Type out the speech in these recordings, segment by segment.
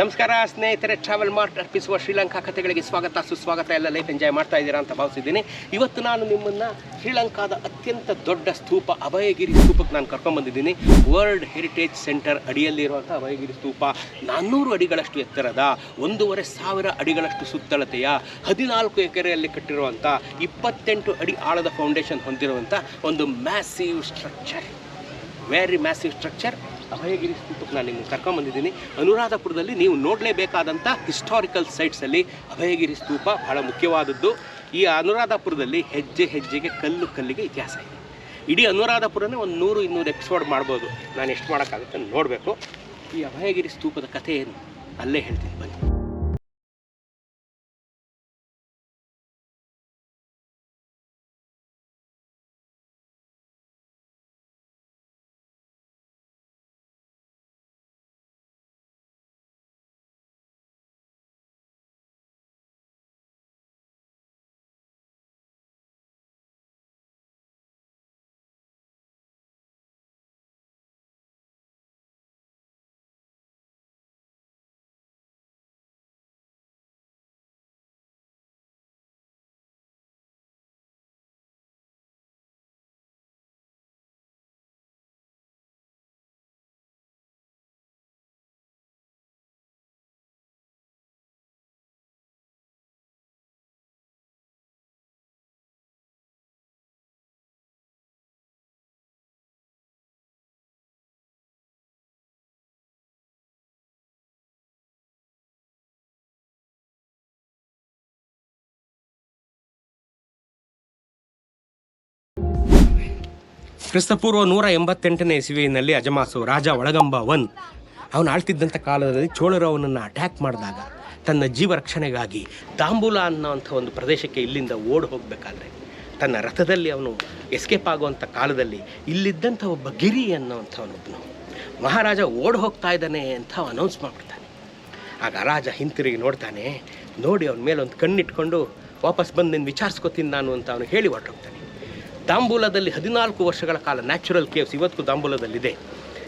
ನಮಸ್ಕಾರ, ಸ್ನೇಹಿತರೆ travel mart ಅರ್ಪಿಸುವ ಶ್ರೀಲಂಕಾ ಕಥೆಗಳಿಗೆ ಸ್ವಾಗತ, ಸುಸ್ವಾಗತ, ಎಲ್ಲ ಲೈಫ್ ಎಂಜಾಯ್ ಮಾಡ್ತಾ ಇದ್ದೀರಾ ಅಂತ ಭಾವಿಸಿದ್ದೀನಿ. ಇವತ್ತು ನಾನು ನಿಮ್ಮನ್ನು ಶ್ರೀಲಂಕಾದ ಅತ್ಯಂತ ದೊಡ್ಡ ಸ್ತೂಪ, ಅಭಯಗಿರಿ ಸ್ತೂಪಕ್ಕೆ ನಾನು ಕರ್ಕೊಂಡ್ಬಂದಿದ್ದೀನಿ ವರ್ಲ್ಡ್ ಹೆರಿಟೇಜ್ ಸೆಂಟರ್ ಅಡಿಯಲ್ಲಿರುವಂಥ ಅಭಯಗಿರಿ ಸ್ತೂಪ, ನಾನ್ನೂರು ಅಡಿಗಳಷ್ಟು ಎತ್ತರದ, ಒಂದೂವರೆ ಸಾವಿರ ಅಡಿಗಳಷ್ಟು ಸುತ್ತಳತೆಯ, ಹದಿನಾಲ್ಕು ಎಕರೆಯಲ್ಲಿ ಕಟ್ಟಿರುವಂಥ ಇಪ್ಪತ್ತೆಂಟು ಅಡಿ ಆಳದ ಫೌಂಡೇಶನ್ ಹೊಂದಿರುವಂಥ ಒಂದು massive structure very massive structure Abhayagiri ಸ್ತೂಪಕ್ಕೆ ನಾನು ನಿಮ್ಗೆ ಕರ್ಕೊಂಬಂದಿದ್ದೀನಿ. ಅನುರಾಧಪುರದಲ್ಲಿ ನೀವು ನೋಡಲೇಬೇಕಾದಂಥ ಹಿಸ್ಟಾರಿಕಲ್ ಸೈಟ್ಸಲ್ಲಿ ಅಭಯಗಿರಿ ಸ್ತೂಪ ಬಹಳ ಮುಖ್ಯವಾದದ್ದು. ಈ ಅನುರಾಧಪುರದಲ್ಲಿ ಹೆಜ್ಜೆ ಹೆಜ್ಜೆಗೆ ಕಲ್ಲು ಕಲ್ಲಿಗೆ ಇತಿಹಾಸ ಇದೆ. ಇಡೀ ಅನುರಾಧಪುರನೇ ಒಂದು ನೂರು ಇನ್ನೂರು ಎಪಿಸೋಡ್ ಮಾಡ್ಬೋದು. ನಾನು ಎಷ್ಟು ಮಾಡೋಕ್ಕಾಗುತ್ತೆ ನೋಡಬೇಕು. ಈ ಅಭಯಗಿರಿ ಸ್ತೂಪದ ಕಥೆ ಏನು ಅಲ್ಲೇ ಹೇಳ್ತೀನಿ, ಬನ್ನಿ. ಕ್ರಿಸ್ತಪೂರ್ವ ನೂರ ಎಂಬತ್ತೆಂಟನೇ ಇಸುವಿನಲ್ಲಿ ಅಜಮಾಸು ರಾಜ ಒಳಗಂಬ ಒನ್. ಅವನು ಆಳ್ತಿದ್ದಂಥ ಕಾಲದಲ್ಲಿ ಚೋಳರು ಅವನನ್ನು ಅಟ್ಯಾಕ್ ಮಾಡಿದಾಗ ತನ್ನ ಜೀವ ರಕ್ಷಣೆಗಾಗಿ ತಾಂಬೂಲ ಅನ್ನೋವಂಥ ಒಂದು ಪ್ರದೇಶಕ್ಕೆ ಇಲ್ಲಿಂದ ಓಡಿ ಹೋಗಬೇಕಾದ್ರೆ, ತನ್ನ ರಥದಲ್ಲಿ ಅವನು ಎಸ್ಕೇಪ್ ಆಗುವಂಥ ಕಾಲದಲ್ಲಿ ಇಲ್ಲಿದ್ದಂಥ ಒಬ್ಬ ಗಿರಿ ಅನ್ನೋವಂಥವನೊಬ್ಬನು. ಮಹಾರಾಜ ಓಡಿ ಹೋಗ್ತಾ ಇದ್ದಾನೆ ಅಂತ ಅನೌನ್ಸ್ ಮಾಡಿಬಿಡ್ತಾನೆ. ಆಗ ರಾಜ ಹಿಂತಿರುಗಿ ನೋಡ್ತಾನೆ, ನೋಡಿ ಅವನ ಮೇಲೆ ಒಂದು ಕಣ್ಣಿಟ್ಕೊಂಡು ವಾಪಸ್ ಬಂದು ನಿನ್ನ ವಿಚಾರಿಸ್ಕೊತೀನಿ ನಾನು ಅಂತ ಅವನು ಹೇಳಿ ಹೊರಟೋಗ್ತಾನೆ. ತಾಂಬೂಲದಲ್ಲಿ ಹದಿನಾಲ್ಕು ವರ್ಷಗಳ ಕಾಲ ನ್ಯಾಚುರಲ್ ಕೇವ್ಸ್ ಇವತ್ತು ದಾಂಬೂಲದಲ್ಲಿದೆ.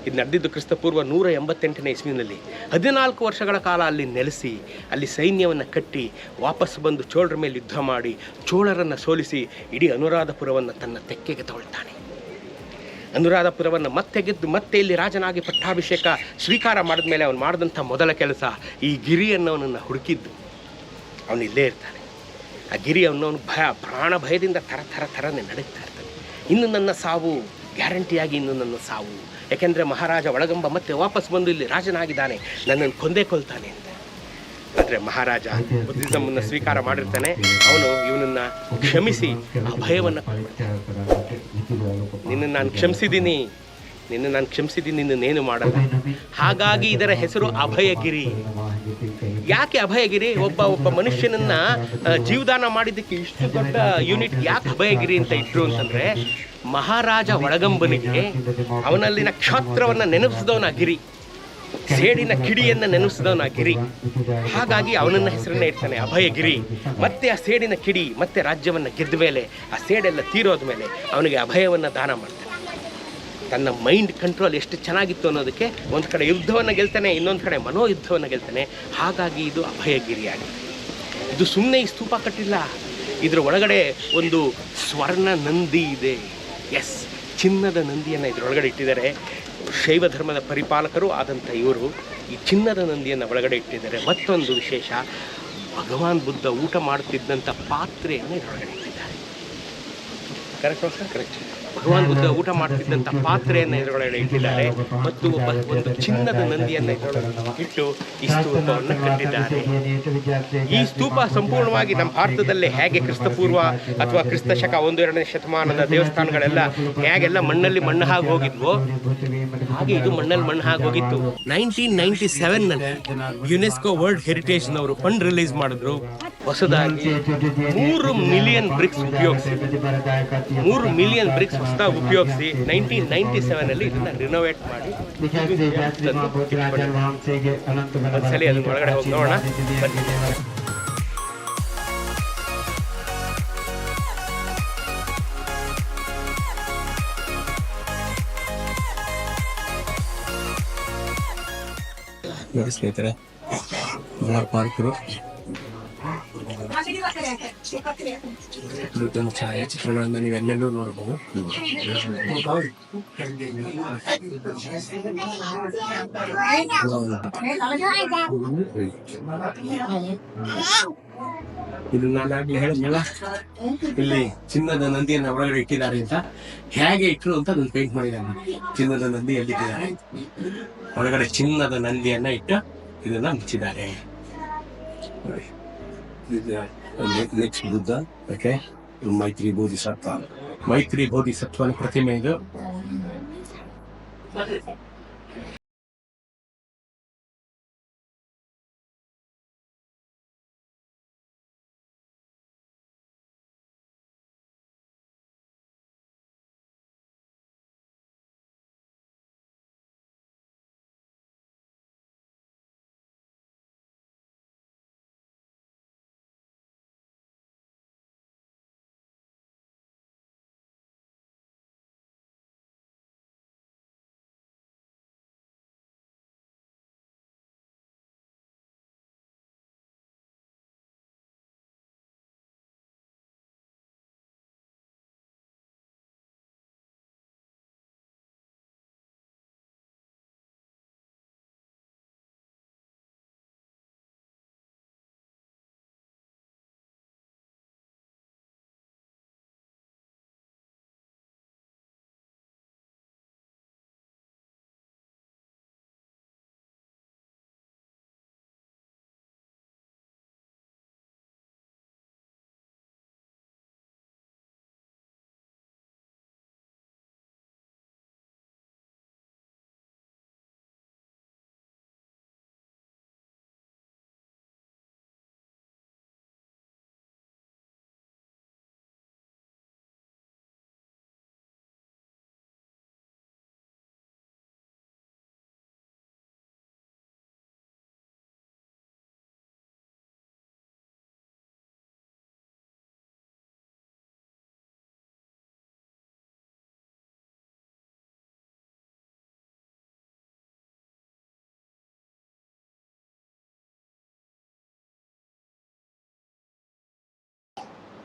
ಇದು ನಡೆದಿದ್ದು ಕ್ರಿಸ್ತಪೂರ್ವ ನೂರ ಎಂಬತ್ತೆಂಟನೇ ಇಸ್ವಿನಲ್ಲಿ. ಹದಿನಾಲ್ಕು ವರ್ಷಗಳ ಕಾಲ ಅಲ್ಲಿ ನೆಲೆಸಿ, ಅಲ್ಲಿ ಸೈನ್ಯವನ್ನು ಕಟ್ಟಿ, ವಾಪಸ್ ಬಂದು ಚೋಳರ ಮೇಲೆ ಯುದ್ಧ ಮಾಡಿ, ಚೋಳರನ್ನು ಸೋಲಿಸಿ ಇಡೀ ಅನುರಾಧಪುರವನ್ನು ತನ್ನ ತೆಕ್ಕೆಗೆ ತಗೊಳ್ತಾನೆ. ಅನುರಾಧಪುರವನ್ನು ಮತ್ತೆ ಗೆದ್ದು ಮತ್ತೆ ಇಲ್ಲಿ ರಾಜನಾಗಿ ಪಟ್ಟಾಭಿಷೇಕ, ಸ್ವೀಕಾರ ಮಾಡಿದ ಮೇಲೆ ಅವನು ಮಾಡಿದಂಥ ಮೊದಲ ಕೆಲಸ ಈ ಗಿರಿಯನ್ನು ಅವನನ್ನು ಹುಡುಕಿದ್ದು. ಅವನು ಇಲ್ಲೇ ಇರ್ತಾನೆ. ಆ ಗಿರಿ ಅನ್ನೋನು ಭಯ, ಪ್ರಾಣ ಭಯದಿಂದ ಥರ ಥರ, ಥರನೇ ನಡೀತಾ ಇರ್ತಾನೆ ಇನ್ನು ನನ್ನ ಸಾವು, ಗ್ಯಾರಂಟಿಯಾಗಿ ಇನ್ನು ನನ್ನ ಸಾವು. ಯಾಕೆಂದರೆ ಮಹಾರಾಜ ಒಳಗಂಬ ಮತ್ತೆ ವಾಪಸ್ ಬಂದು ಇಲ್ಲಿ ರಾಜನಾಗಿದ್ದಾನೆ. ನನ್ನನ್ನು ಕೊಂದೇ ಕೊಲ್ತಾನೆ ಅಂತ. ಆದರೆ ಮಹಾರಾಜ ಬುದ್ಧಿಸಮ್ಮನ್ನು ಸ್ವೀಕಾರ ಮಾಡಿರ್ತಾನೆ. ಅವನು ಇವನನ್ನು ಕ್ಷಮಿಸಿ, ಆ ಭಯವನ್ನು ನಿನ್ನನ್ನು ನಾನು ಕ್ಷಮಿಸಿದ್ದೀನಿ. ನಿನ್ನ ನಾನು ಕ್ಷಮಿಸಿದ್ದೀನಿ ನಿನ್ನೇನು ಮಾಡಲ್ಲ. ಹಾಗಾಗಿ ಇದರ ಹೆಸರು ಅಭಯಗಿರಿ. ಯಾಕೆ ಅಭಯಗಿರಿ? ಒಬ್ಬ ಒಬ್ಬ ಮನುಷ್ಯನನ್ನ ಜೀವದಾನ ಮಾಡಿದ್ದಕ್ಕೆ ಇಷ್ಟು ದೊಡ್ಡ ಯೂನಿಟ್ ಯಾಕೆ ಅಭಯಗಿರಿ ಅಂತ ಇಟ್ರು ಅಂತಂದ್ರೆ, ಮಹಾರಾಜ ಒಳಗಂಬನಿಗೆ ಅವನಲ್ಲಿನ ಕ್ಷಾತ್ರವನ್ನ ನೆನಪಿಸಿದವನ ಗಿರಿ. ಸೇಡಿನ ಕಿಡಿಯನ್ನ ನೆನಪಿಸಿದವನ ಗಿರಿ. ಹಾಗಾಗಿ ಅವನನ್ನ ಹೆಸರನ್ನ ಇಡ್ತಾನೆ ಅಭಯಗಿರಿ. ಮತ್ತೆ ಆ ಸೇಡಿನ ಕಿಡಿ ಮತ್ತೆ ರಾಜ್ಯವನ್ನ ಗೆದ್ದ ಮೇಲೆ, ಆ ಸೇಡೆಲ್ಲ ತೀರೋದ ಮೇಲೆ ಅವನಿಗೆ ಅಭಯವನ್ನ ದಾನ ಮಾಡ್ತಾನೆ. ತನ್ನ ಮೈಂಡ್ ಕಂಟ್ರೋಲ್ ಎಷ್ಟು ಚೆನ್ನಾಗಿತ್ತು ಅನ್ನೋದಕ್ಕೆ ಒಂದು ಕಡೆ ಯುದ್ಧವನ್ನು ಗೆಲ್ತಾನೆ, ಇನ್ನೊಂದು ಕಡೆ ಮನೋಯುದ್ಧವನ್ನು ಗೆಲ್ತಾನೆ. ಹಾಗಾಗಿ ಇದು ಅಭಯಗಿರಿಯಾಗಿದೆ ಇದು ಸುಮ್ಮನೆ ಈ ಸ್ತೂಪ ಕಟ್ಟಿಲ್ಲ. ಇದರ ಒಳಗಡೆ ಒಂದು ಸ್ವರ್ಣ ನಂದಿ ಇದೆ. ಎಸ್ ಚಿನ್ನದ ನಂದಿಯನ್ನು ಇದರೊಳಗಡೆ ಇಟ್ಟಿದ್ದಾರೆ. ಶೈವ ಧರ್ಮದ ಪರಿಪಾಲಕರು ಆದಂಥ ಇವರು ಈ ಚಿನ್ನದ ನಂದಿಯನ್ನು ಒಳಗಡೆ ಇಟ್ಟಿದ್ದಾರೆ. ಮತ್ತೊಂದು ವಿಶೇಷ, ಭಗವಾನ್ ಬುದ್ಧ ಊಟ ಮಾಡುತ್ತಿದ್ದಂಥ ಪಾತ್ರೆಯನ್ನು ಇದರೊಳಗಡೆ ಇಟ್ಟಿದ್ದಾರೆ. ಕರೆಕ್ಟ್ ಕರೆಕ್ಟ್ ಭಗವಾನ್ ಬುದ್ಧ ಊಟ ಮಾಡ್ತಿದ್ದಂಥ ಪಾತ್ರೆಯನ್ನು ಇದರೊಳಗಡೆ ಇಟ್ಟಿದ್ದಾರೆ. ಮತ್ತು ಒಂದು ಚಿನ್ನದ ನಂದಿಯನ್ನು ಇಟ್ಟು ಈ ಸ್ತೂಪವನ್ನು ಕಟ್ಟಿದ್ದಾರೆ. ಈ ಸ್ತೂಪ ಸಂಪೂರ್ಣವಾಗಿ ನಮ್ಮ ಭಾರತದಲ್ಲೇ ಹೇಗೆ ಕ್ರಿಸ್ತಪೂರ್ವ ಅಥವಾ ಕ್ರಿಸ್ತ ಶಕ ಒಂದು ಎರಡನೇ ಶತಮಾನದ ದೇವಸ್ಥಾನಗಳೆಲ್ಲ ಹೇಗೆಲ್ಲ ಮಣ್ಣಲ್ಲಿ ಮಣ್ಣು ಹಾಗೆ ಹೋಗಿದ್ವೋ, ಹಾಗೆ ಇದು ಮಣ್ಣಲ್ಲಿ ಮಣ್ಣು ಹಾಗೆ ಹೋಗಿತ್ತು. ನೈನ್ಟೀನ್ ನೈನ್ಟಿ ಸೆವೆನ್ನಲ್ಲಿ ಯುನೆಸ್ಕೋ ವರ್ಲ್ಡ್ ಹೆರಿಟೇಜ್ನವರು ಫಂಡ್ ರಿಲೀಸ್ ಮಾಡಿದ್ರು. ಹೊಸದಾಗಿ ಮೂರು ಮಿಲಿಯನ್ ಬ್ರಿಕ್ಸ್ ಉಪಯೋಗಿಸಿ ಮೂರು ಮಿಲಿಯನ್ ಬ್ರಿಕ್ಸ್ ಹೊಸದಾಗಿ ಉಪಯೋಗಿಸಿ ನೈನ್ಟೀನ್ ನೈನ್ಟಿ ಸೆವೆನ್ ಅಲ್ಲಿ ಇದನ್ನ ರಿನೋವೇಟ್ ಮಾಡಿ. ಒಂದ್ಸಲಿ ಅದನ್ನ ಒಳಗಡೆ ಹೋಗಿ ನೋಡೋಣ. ಸ್ನೇಹಿತರೆ. ಪಾರ್ಕರು ನೂತನ ಛಾಯಾಚಿತ್ರಗಳನ್ನು ನೀವೆಲ್ಲೆಲ್ಲೂ ನೋಡಬಹುದು ಇದು ನಾನಾಗ್ಲೇ ಹೇಳಿದ್ನಲ್ಲ ಇಲ್ಲಿ ಚಿನ್ನದ ನಂದಿಯನ್ನ ಒಳಗಡೆ ಇಟ್ಟಿದ್ದಾರೆ ಅಂತ ಹೇಗೆ ಇಟ್ಟರು ಅಂತ ನಾನು ಪೇಂಟ್ ಮಾಡಿದ್ದಾನೆ ಚಿನ್ನದ ನಂದಿ ಎಲ್ಲಿಟ್ಟಿದ್ದಾರೆ ಒಳಗಡೆ ಚಿನ್ನದ ನಂದಿಯನ್ನ ಇಟ್ಟು ಇದನ್ನ ಮುಚ್ಚಿದ್ದಾರೆ ನೆಕ್ಸ್ಟ್ ಬುದ್ಧ ಓಕೆ ಮೈತ್ರಿ ಬೋಧಿಸತ್ವ ಮೈತ್ರಿ ಬೋಧಿಸತ್ವನ ಪ್ರತಿಮೆ ಇದು